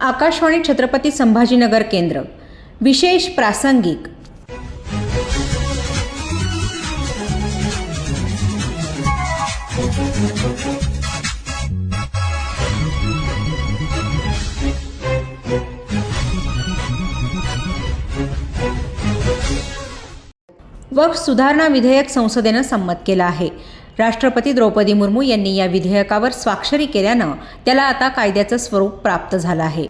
आकाशवाणी छत्रपती संभाजीनगर केंद्र. विशेष प्रासंगिक. वक्फ सुधारणा विधेयक संसदेनं संमत केलं आहे. राष्ट्रपती द्रौपदी मुर्मू यांनी या विधेयकावर स्वाक्षरी केल्यानं त्याला आता कायद्याचं स्वरूप प्राप्त झालं आहे.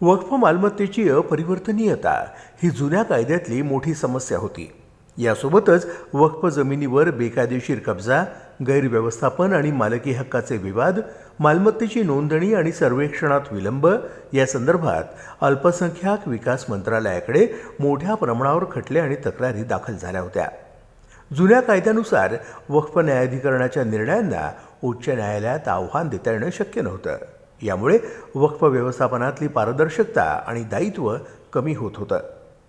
वक्फ मालमत्तेची अपरिवर्तनीयता ही जुन्या कायद्यातली मोठी समस्या होती. यासोबतच वक्फ जमिनीवर बेकायदेशीर कब्जा गैरव्यवस्थापन आणि मालकी हक्काचे विवाद मालमत्तेची नोंदणी आणि सर्वेक्षणात विलंब या संदर्भात अल्पसंख्याक विकास मंत्रालयाकडे मोठ्या प्रमाणावर खटले आणि तक्रारी दाखल झाल्या होत्या. जुन्या कायद्यानुसार वक्फ न्यायाधिकरणाच्या निर्णयांना उच्च न्यायालयात आव्हान देता येणं शक्य नव्हतं. यामुळे वक्फ व्यवस्थापनातली पारदर्शकता आणि दायित्व कमी होत होतं.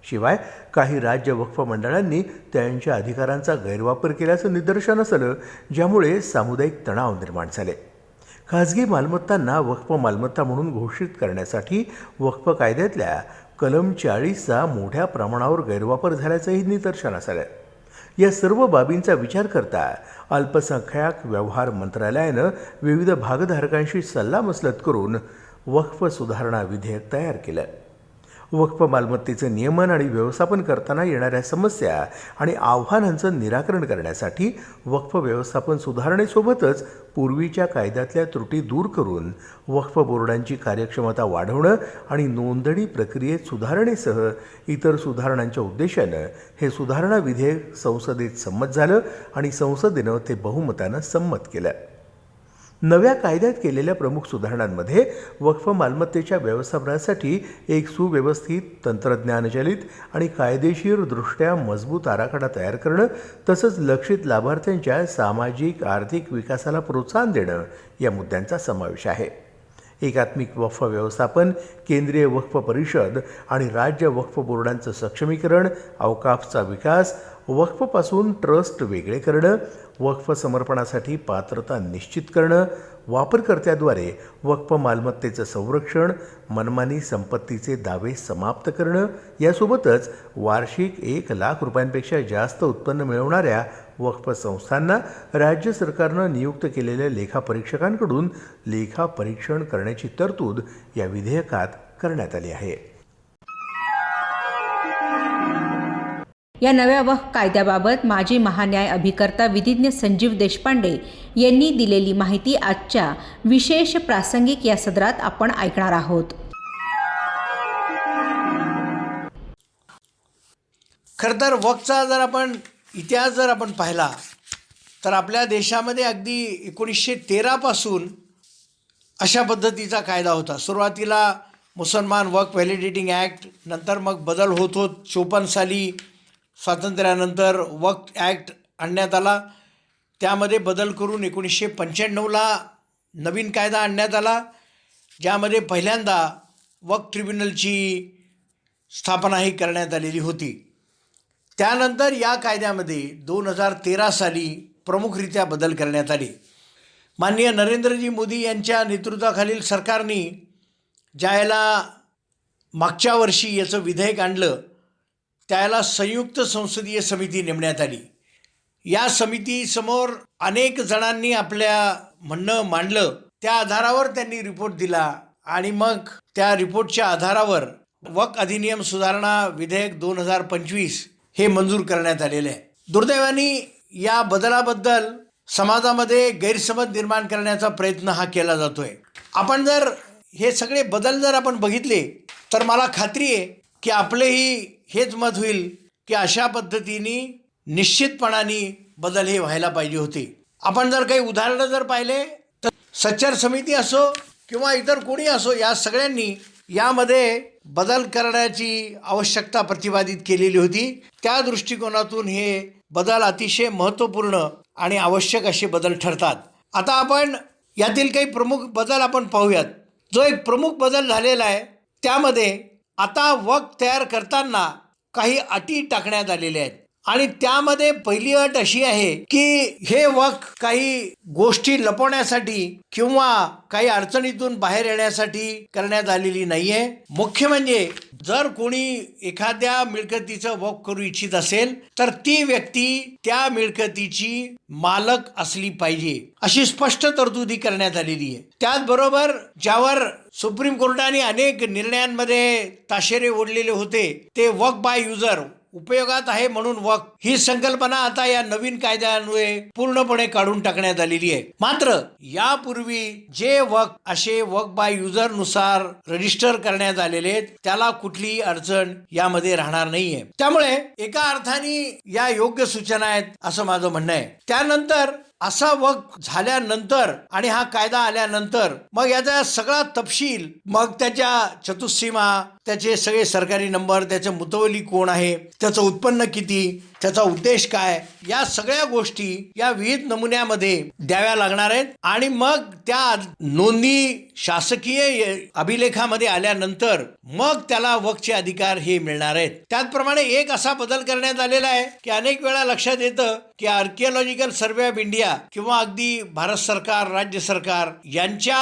शिवाय काही राज्य वक्फ मंडळांनी त्यांच्या अधिकारांचा गैरवापर केल्याचं निदर्शनास आलं ज्यामुळे सामुदायिक तणाव निर्माण झाले. खाजगी मालमत्तांना वक्फ मालमत्ता म्हणून घोषित करण्यासाठी वक्फ कायद्यातल्या कलम चाळीसचा मोठ्या प्रमाणावर गैरवापर झाल्याचंही निदर्शनास आलं या सर्व बाबींचा विचार करता अल्पसंख्याक व्यवहार मंत्रालयानं विविध भागधारकांशी सल्लामसलत करून वक्फ सुधारणा विधेयक तयार केलं. वक्फ मालमत्तेचं नियमन आणि व्यवस्थापन करताना येणाऱ्या समस्या आणि आव्हानांचं निराकरण करण्यासाठी वक्फ व्यवस्थापन सुधारणेसोबतच पूर्वीच्या कायद्यातल्या त्रुटी दूर करून वक्फ बोर्डांची कार्यक्षमता वाढवणं आणि नोंदणी प्रक्रियेत सुधारणेसह इतर सुधारणांच्या उद्देशानं हे सुधारणा विधेयक संसदेत संमत झालं आणि संसदेनं ते बहुमतानं संमत केलं. नव्या कायद्यात केलेल्या प्रमुख सुधारणांमध्ये वक्फ मालमत्तेच्या व्यवस्थापनासाठी एक सुव्यवस्थित तंत्रज्ञानचलित आणि कायदेशीरदृष्ट्या मजबूत आराखडा तयार करणं तसंच लक्षित लाभार्थ्यांच्या सामाजिक आर्थिक विकासाला प्रोत्साहन देणं या मुद्द्यांचा समावेश आहे. एकात्मिक वक्फ व्यवस्थापन केंद्रीय वक्फ परिषद आणि राज्य वक्फ बोर्डांचं सक्षमीकरण अवकाफचा विकास वक्फपासून ट्रस्ट वेगळे करणं वक्फ समर्पणासाठी पात्रता निश्चित करणं वापरकर्त्याद्वारे वक्फ मालमत्तेचं संरक्षण मनमानी संपत्तीचे दावे समाप्त करणं यासोबतच वार्षिक एक लाख रुपयांपेक्षा जास्त उत्पन्न मिळवणाऱ्या वक्फ संस्थांना राज्य सरकारनं नियुक्त केलेल्या लेखापरीक्षकांकडून लेखापरीक्षण करण्याची तरतूद या विधेयकात करण्यात आली आहे. या नव्या वक्फ कायद्याबाबत माजी महान्याय अभिकर्ता विधिज्ञ संजीव देशपांडे यांनी दिलेली माहिती आजच्या विशेष प्रासंगिक या सदरात आपण ऐकणार आहोत. खरं तर वकचा जर आपण इतिहास जर आपण पाहिला तर आपल्या देशामध्ये अगदी एकोणीसशे तेरापासून अशा पद्धतीचा कायदा होता. सुरुवातीला मुसलमान वक व्हॅलिडेटिंग ॲक्ट नंतर मग बदल होत होत चोपन्न साली स्वातंत्र्यानंतर वक ॲक्ट आणण्यात आला. त्यामध्ये बदल करून एकोणीसशे पंच्याण्णवला नवीन कायदा आणण्यात आला. ज्यामध्ये पहिल्यांदा वक ट्रिब्युनलची स्थापनाही करण्यात आलेली होती. त्यानंतर या कायद्यामध्ये दोन हजार तेरा साली प्रमुखरित्या बदल करण्यात आले. माननीय नरेंद्रजी मोदी यांच्या नेतृत्वाखालील सरकारने ज्याला मागच्या वर्षी याचं विधेयक आणलं त्याला संयुक्त संसदीय समिती नेमण्यात आली. या समितीसमोर अनेक जणांनी आपल्या म्हणणं मांडलं. त्या आधारावर त्यांनी रिपोर्ट दिला आणि मग त्या रिपोर्टच्या आधारावर वक अधिनियम सुधारणा विधेयक दोन हजार पंचवीस हे मंजूर करण्यात आलेले आहे. दुर्दैवाने या बदलाबद्दल समाजामध्ये गैरसमज निर्माण करण्याचा प्रयत्न हा केला जातोय. आपण जर हे सगळे बदल जर आपण बघितले तर मला खात्री आहे की आपलेही हेच मत होईल की अशा पद्धतीने निश्चितपणाने बदल हे व्हायला पाहिजे होते. आपण जर काही उदाहरणं जर पाहिले तर सच्चर समिती असो किंवा इतर कोणी असो या सगळ्यांनी यामध्ये बदल करण्याची आवश्यकता प्रतिपादित केलेली होती. त्या दृष्टिकोनातून हे बदल अतिशय महत्त्वपूर्ण आणि आवश्यक असे बदल ठरतात. आता आपण यातील काही प्रमुख बदल आपण पाहूयात. जो एक प्रमुख बदल झालेला आहे त्यामध्ये आता वक तयार करताना काही अटी टाकण्यात आलेल्या आहेत. आणि त्यामध्ये पहिली अट अशी आहे की हे वक काही गोष्टी लपवण्यासाठी किंवा काही अडचणीतून बाहेर येण्यासाठी करण्यात आलेली नाहीये. मुख्य म्हणजे जर कोणी एखाद्या मिळकतीचं वक करू इच्छित असेल तर ती व्यक्ती त्या मिळकतीची मालक असली पाहिजे अशी स्पष्ट तरतुदी करण्यात आलेली आहे. त्याचबरोबर ज्यावर सुप्रीम कोर्टाने अनेक निर्णयांमध्ये ताशेरे ओढलेले होते ते वक बाय युजर उपयोगात आहे म्हणून वक. ही संकल्पना आता या नवीन कायद्यान्वये पूर्णपणे काढून टाकण्यात आलेली आहे. मात्र यापूर्वी जे वक असे वक बाय युजरनुसार रजिस्टर करण्यात आलेले आहेत त्याला कुठलीही अडचण यामध्ये राहणार नाहीये. त्यामुळे एका अर्थाने या योग्य सूचना आहेत असं माझं म्हणणं आहे. त्यानंतर असा वक झाल्यानंतर आणि हा कायदा आल्यानंतर मग याचा सगळा तपशील मग त्याच्या चतुस्सीमा त्याचे सगळे सरकारी नंबर त्याचे मुतवली कोण आहे त्याचं उत्पन्न किती त्याचा उद्देश काय? या सगळ्या गोष्टी या विविध नमुन्यामध्ये द्याव्या लागणार आहेत. आणि मग त्या नोंदी शासकीय अभिलेखामध्ये आल्यानंतर मग त्याला वकचे अधिकार हे मिळणार आहेत. त्याचप्रमाणे एक असा बदल करण्यात आलेला आहे की अनेक वेळा लक्षात येतं की आर्किओलॉजिकल सर्वे ऑफ इंडिया किंवा अगदी भारत सरकार राज्य सरकार यांच्या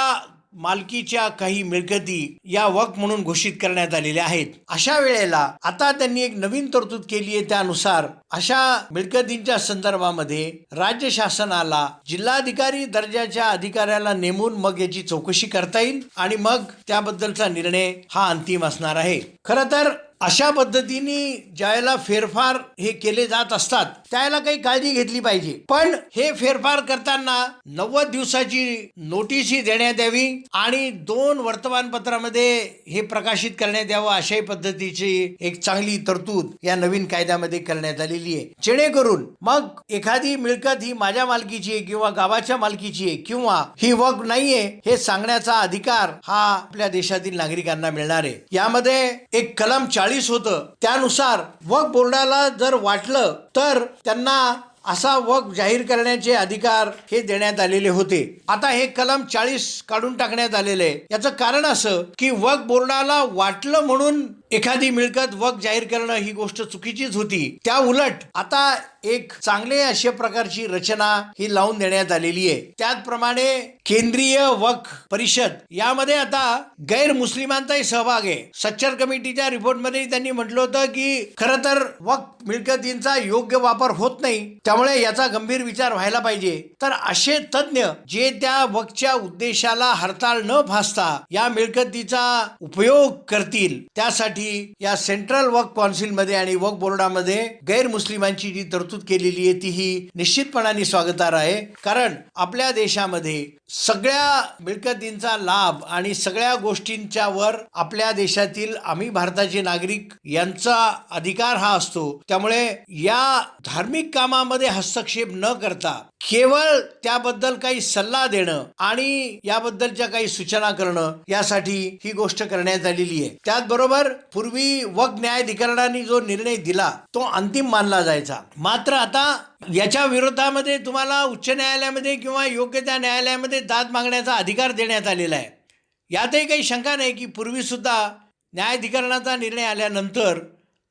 मालकीच्या काही मिळकती या वक म्हणून घोषित करण्यात आलेल्या आहेत. अशा वेळेला आता त्यांनी एक नवीन तरतूद केली आहे त्यानुसार अशा मिळकतींच्या संदर्भामध्ये राज्य शासनाला जिल्हाधिकारी दर्जाच्या अधिकाऱ्याला नेमून मग याची चौकशी करता येईल आणि मग त्याबद्दलचा निर्णय हा अंतिम असणार आहे. खरं तर अशा पद्धतीने ज्यावेळेला फेरफार हे केले जात असतात त्यावेळेला काही काळजी घेतली पाहिजे. पण हे फेरफार करताना नव्वद दिवसाची नोटीसही देण्यात यावी आणि दोन वर्तमानपत्रामध्ये हे प्रकाशित करण्यात यावं अशाही पद्धतीची एक चांगली तरतूद या नवीन कायद्यामध्ये करण्यात आलेली आहे. जेणेकरून मग एखादी मिळकत ही माझ्या मालकीची आहे किंवा गावाच्या मालकीची आहे किंवा ही वक नाहीये हे सांगण्याचा अधिकार हा आपल्या देशातील नागरिकांना मिळणार आहे. यामध्ये एक कलम चाळीस होतं. त्यानुसार वक बोर्डाला जर वाटलं तर त्यांना असा वक जाहीर करण्याचे अधिकार हे देण्यात आलेले होते. आता हे कलम चाळीस काढून टाकण्यात आलेले आहे. याचं कारण असं की वक बोर्डाला वाटलं म्हणून एखादी मिळकत वक जाहीर करणं ही गोष्ट चुकीचीच होती. त्या उलट आता एक चांगले अशा प्रकारची रचना ही लावून देण्यात आलेली आहे. त्याचप्रमाणे केंद्रीय वक परिषद यामध्ये आता गैर मुस्लिमांचाही सहभाग आहे. सच्चर कमिटीच्या रिपोर्टमध्ये त्यांनी म्हटलं होतं की खरं तर वक मिळकतींचा योग्य वापर होत नाही. त्यामुळे याचा गंभीर विचार व्हायला पाहिजे. तर असे तज्ज्ञ जे त्या वकच्या उद्देशाला हरताळ न फासता या मिळकतीचा उपयोग करतील त्यासाठी या सेंट्रल वक काउन्सिलमध्ये आणि वक्फ बोर्डामध्ये गैर मुस्लिमांची जी तरतूद केलेली आहे ती ही निश्चितपणाने स्वागतार आहे. कारण आपल्या देशामध्ये सगळ्या मिळकतींचा लाभ आणि सगळ्या गोष्टींच्या वर आपल्या देशातील आम्ही भारताचे नागरिक यांचा अधिकार हा असतो. त्यामुळे या धार्मिक कामामध्ये हस्तक्षेप न करता केवळ त्याबद्दल काही सल्ला देणं आणि याबद्दलच्या काही सूचना करणं यासाठी ही गोष्ट करण्यात आलेली आहे. त्याचबरोबर पूर्वी वग न्यायाधिकरणाने जो निर्णय दिला तो अंतिम मानला जायचा. मात्र आता याच्या विरोधामध्ये तुम्हाला उच्च न्यायालयामध्ये किंवा योग्य त्या न्यायालयामध्ये दाद मागण्याचा अधिकार देण्यात आलेला आहे. यातही काही शंका नाही की पूर्वीसुद्धा न्यायाधिकरणाचा निर्णय आल्यानंतर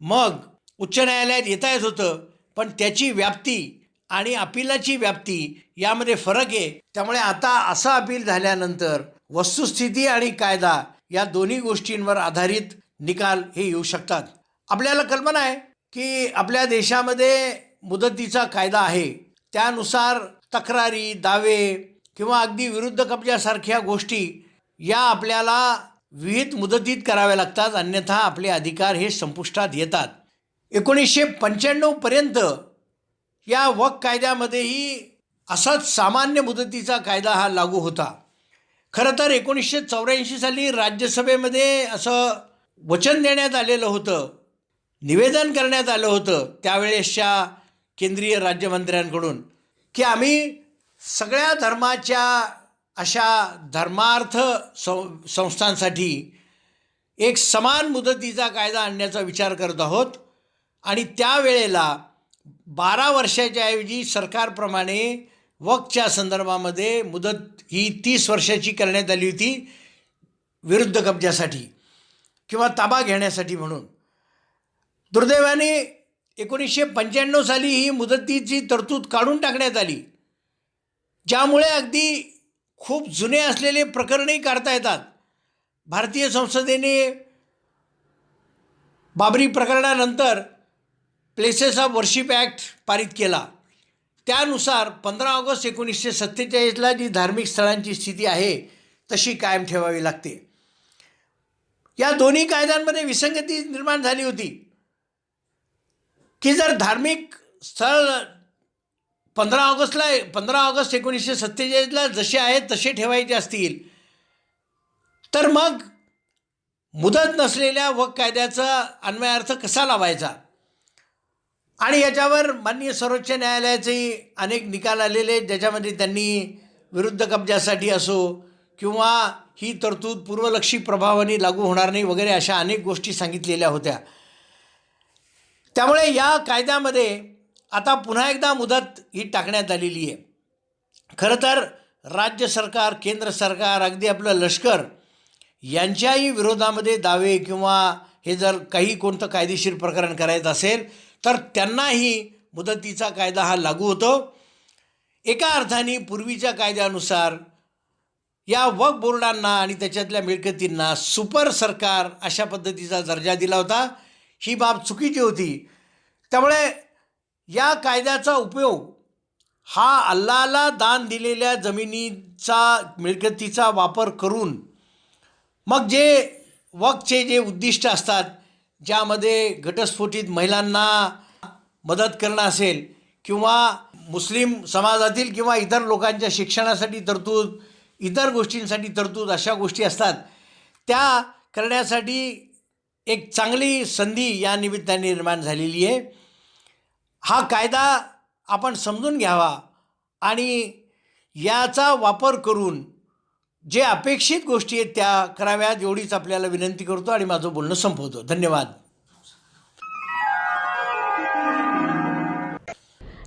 मग उच्च न्यायालयात येता येत होतं. पण त्याची व्याप्ती आणि अपिलाची व्याप्ती यामध्ये फरक आहे. त्यामुळे आता असा अपील झाल्यानंतर वस्तुस्थिती आणि कायदा या दोन्ही गोष्टींवर आधारित निकाल हे येऊ शकतात. आपल्याला कल्पना आहे की आपल्या देशामध्ये मुदतीचा कायदा आहे. त्यानुसार तक्रारी दावे किंवा अगदी विरुद्ध कब्जासारख्या गोष्टी या आपल्याला विहित मुदतीत कराव्या लागतात अन्यथा आपले अधिकार हे संपुष्टात येतात. एकोणीसशे पंच्याण्णवपर्यंत या वक कायद्यामध्येही असाच सामान्य मुदतीचा कायदा हा लागू होता. खरं तर एकोणीसशे चौऱ्याऐंशी साली राज्यसभेमध्ये असं वचन देण्यात आलेलं होतं निवेदन करण्यात आलं होतं त्यावेळेसच्या केंद्रीय राज्यमंत्र्यांकडून की आम्ही सगळ्या धर्माच्या अशा धर्मार्थ सं संस्थांसाठी एक समान मुदतीचा कायदा आणण्याचा विचार करत आहोत. आणि त्यावेळेला बारा वर्षाच्या ऐवजी सरकारप्रमाणे वकच्या संदर्भामध्ये मुदत ही तीस वर्षाची करण्यात आली होती विरुद्ध कब्जासाठी किंवा ताबा घेण्यासाठी म्हणून. दुर्दैवाने एकोणीसशे पंच्याण्णव साली ही मुदतीची तरतूद काढून टाकण्यात आली. ज्यामुळे अगदी खूप जुने असलेले प्रकरणही काढता येतात. भारतीय संसदेने बाबरी प्रकरणानंतर प्लेसेस ऑफ वर्शिप ॲक्ट पारित केला. त्यानुसार पंधरा ऑगस्ट एकोणीसशे सत्तेचाळीसला जी धार्मिक स्थळांची स्थिती आहे तशी कायम ठेवावी लागते. या दोन्ही कायद्यांमध्ये विसंगती निर्माण झाली होती. की जर धार्मिक स्थळ पंधरा ऑगस्टला पंधरा ऑगस्ट एकोणीसशे सत्तेचाळीसला जसे आहेत तसे ठेवायचे असतील. तर मग मुदत नसलेल्या वक कायद्याचा अन्वयार्थ कसा लावायचा? आणि याच्यावर माननीय सर्वोच्च न्यायालयाचेही अनेक निकाल आलेले आहेत, ज्याच्यामध्ये त्यांनी विरुद्ध कब्जासाठी असो किंवा ही तरतूद पूर्वलक्षी प्रभावाने लागू होणार नाही वगैरे अशा अनेक गोष्टी सांगितलेल्या होत्या. त्यामुळे या कायद्यामध्ये आता पुन्हा एकदा मुदत ही टाकण्यात आलेली आहे. खरं तर राज्य सरकार केंद्र सरकार अगदी आपलं लष्कर यांच्याही विरोधामध्ये दावे किंवा हे जर काही कोणतं कायदेशीर प्रकरण करायचं असेल तर त्यांनाही मुदतीचा कायदा हा लागू होतो. एका अर्थाने पूर्वीच्या कायद्यानुसार या वक बोर्डांना आणि त्याच्यातल्या मिळकतींना सुपर सरकार अशा पद्धतीचा दर्जा दिला होता. ही बाब चुकीची होती. त्यामुळे या कायद्याचा उपयोग हा अल्लाला दान दिलेल्या जमिनीचा मिळकतीचा वापर करून मग जे वकचे जे उद्दिष्ट असतात ज्यामध्ये घटस्फोटित महिलांना मदत करणं असेल किंवा मुस्लिम समाजातील किंवा इतर लोकांच्या शिक्षणासाठी तरतूद इतर गोष्टींसाठी तरतूद अशा गोष्टी असतात त्या करण्यासाठी एक चांगली संधी या निमित्ताने निर्माण झालेली आहे. हा कायदा आपण समजून घ्यावा आणि याचा वापर करून जे अपेक्षित गोष्टी आहेत त्या कराव्यात एवढीच आपल्याला विनंती करतो आणि माझं बोलणं संपवतो. धन्यवाद.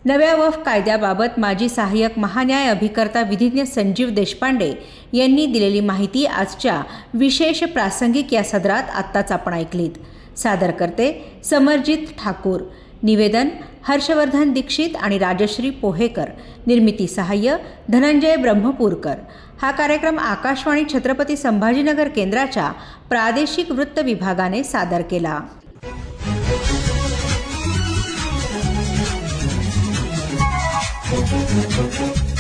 नव्या वफ कायद्याबाबत माजी सहाय्यक महान्याय अभिकर्ता विधिज्ञ संजीव देशपांडे यांनी दिलेली माहिती आजच्या विशेष प्रासंगिक या सदरात आत्ताच आपण ऐकलीत. सादर करते समरजित ठाकूर. निवेदन हर्षवर्धन दीक्षित आणि राजश्री पोहेकर निर्मिती सहाय्य धनंजय ब्रह्मपूरकर हा कार्यक्रम आकाशवाणी छत्रपती संभाजीनगर केंद्राच्या प्रादेशिक वृत्त विभागाने सादर केला Thank you.